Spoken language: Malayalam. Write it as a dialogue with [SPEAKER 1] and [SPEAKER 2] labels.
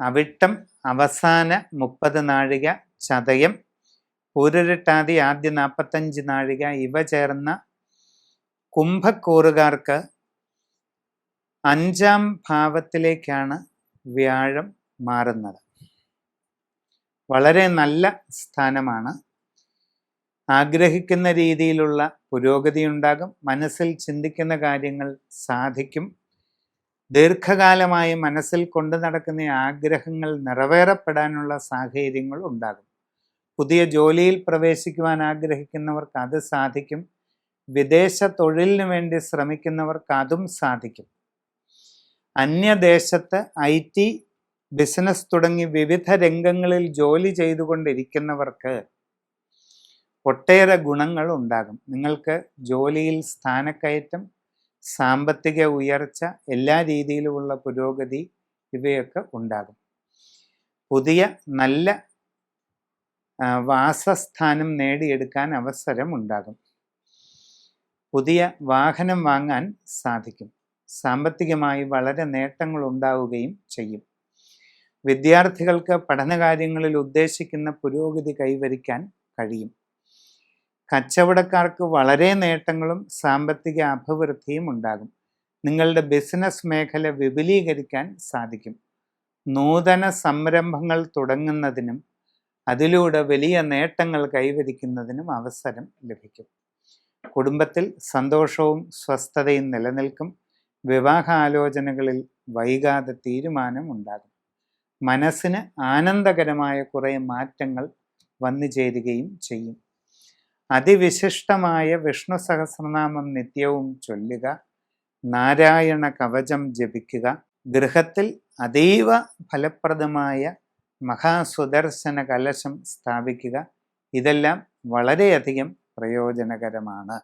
[SPEAKER 1] അവിട്ടം അവസാന മുപ്പത് നാഴിക ചതയം പൂരരിട്ടാതി ആദ്യ നാൽപ്പത്തഞ്ച് നാഴിക ഇവ ചേർന്ന കുംഭക്കൂറുകാർക്ക് അഞ്ചാം ഭാവത്തിലേക്കാണ് വ്യാഴം മാറുന്നത്. വളരെ നല്ല സ്ഥാനമാണ്. ആഗ്രഹിക്കുന്ന രീതിയിലുള്ള പുരോഗതി ഉണ്ടാകും മനസ്സിൽ ചിന്തിക്കുന്ന കാര്യങ്ങൾ സാധിക്കും. ദീർഘകാലമായി മനസ്സിൽ കൊണ്ടു നടക്കുന്ന ആഗ്രഹങ്ങൾ നിറവേറപ്പെടാനുള്ള സാഹചര്യങ്ങൾ ഉണ്ടാകും. പുതിയ ജോലിയിൽ പ്രവേശിക്കുവാൻ ആഗ്രഹിക്കുന്നവർക്ക് അത് സാധിക്കും. വിദേശ തൊഴിലിന് വേണ്ടി ശ്രമിക്കുന്നവർക്ക് അതും സാധിക്കും. അന്യദേശത്ത് ഐ ടി ബിസിനസ് തുടങ്ങി വിവിധ രംഗങ്ങളിൽ ജോലി ചെയ്തുകൊണ്ടിരിക്കുന്നവർക്ക് ഒട്ടേറെ ഗുണങ്ങൾ ഉണ്ടാകും. നിങ്ങൾക്ക് ജോലിയിൽ സ്ഥാനക്കയറ്റം സാമ്പത്തിക ഉയർച്ച എല്ലാ രീതിയിലുമുള്ള പുരോഗതി ഇവയൊക്കെ ഉണ്ടാകും. പുതിയ നല്ല വാസസ്ഥാനം നേടിയെടുക്കാൻ അവസരം ഉണ്ടാകും. പുതിയ വാഹനം വാങ്ങാൻ സാധിക്കും. സാമ്പത്തികമായി വളരെ നേട്ടങ്ങൾ ഉണ്ടാവുകയും ചെയ്യും. വിദ്യാർത്ഥികൾക്ക് പഠനകാര്യങ്ങളിൽ ഉദ്ദേശിക്കുന്ന പുരോഗതി കൈവരിക്കാൻ കഴിയും. കച്ചവടക്കാർക്ക് വളരെ നേട്ടങ്ങളും സാമ്പത്തിക അഭിവൃദ്ധിയും ഉണ്ടാകും. നിങ്ങളുടെ ബിസിനസ് മേഖല വിപുലീകരിക്കാൻ സാധിക്കും. നൂതന സംരംഭങ്ങൾ തുടങ്ങുന്നതിനും അതിലൂടെ വലിയ നേട്ടങ്ങൾ കൈവരിക്കുന്നതിനും അവസരം ലഭിക്കും. കുടുംബത്തിൽ സന്തോഷവും സ്വസ്ഥതയും നിലനിൽക്കും. വിവാഹാലോചനകളിൽ വൈകാതെ തീരുമാനം ഉണ്ടാകും. മനസ്സിന് ആനന്ദകരമായ കുറേ മാറ്റങ്ങൾ വന്നു ചേരുകയും ചെയ്യും. അതിവിശിഷ്ടമായ വിഷ്ണു സഹസ്രനാമം നിത്യവും ചൊല്ലുക നാരായണ കവചം ജപിക്കുക ഗൃഹത്തിൽ അതീവ ഫലപ്രദമായ മഹാസുദർശന കലശം സ്ഥാപിക്കുക ഇതെല്ലാം വളരെയധികം പ്രയോജനകരമാണ്.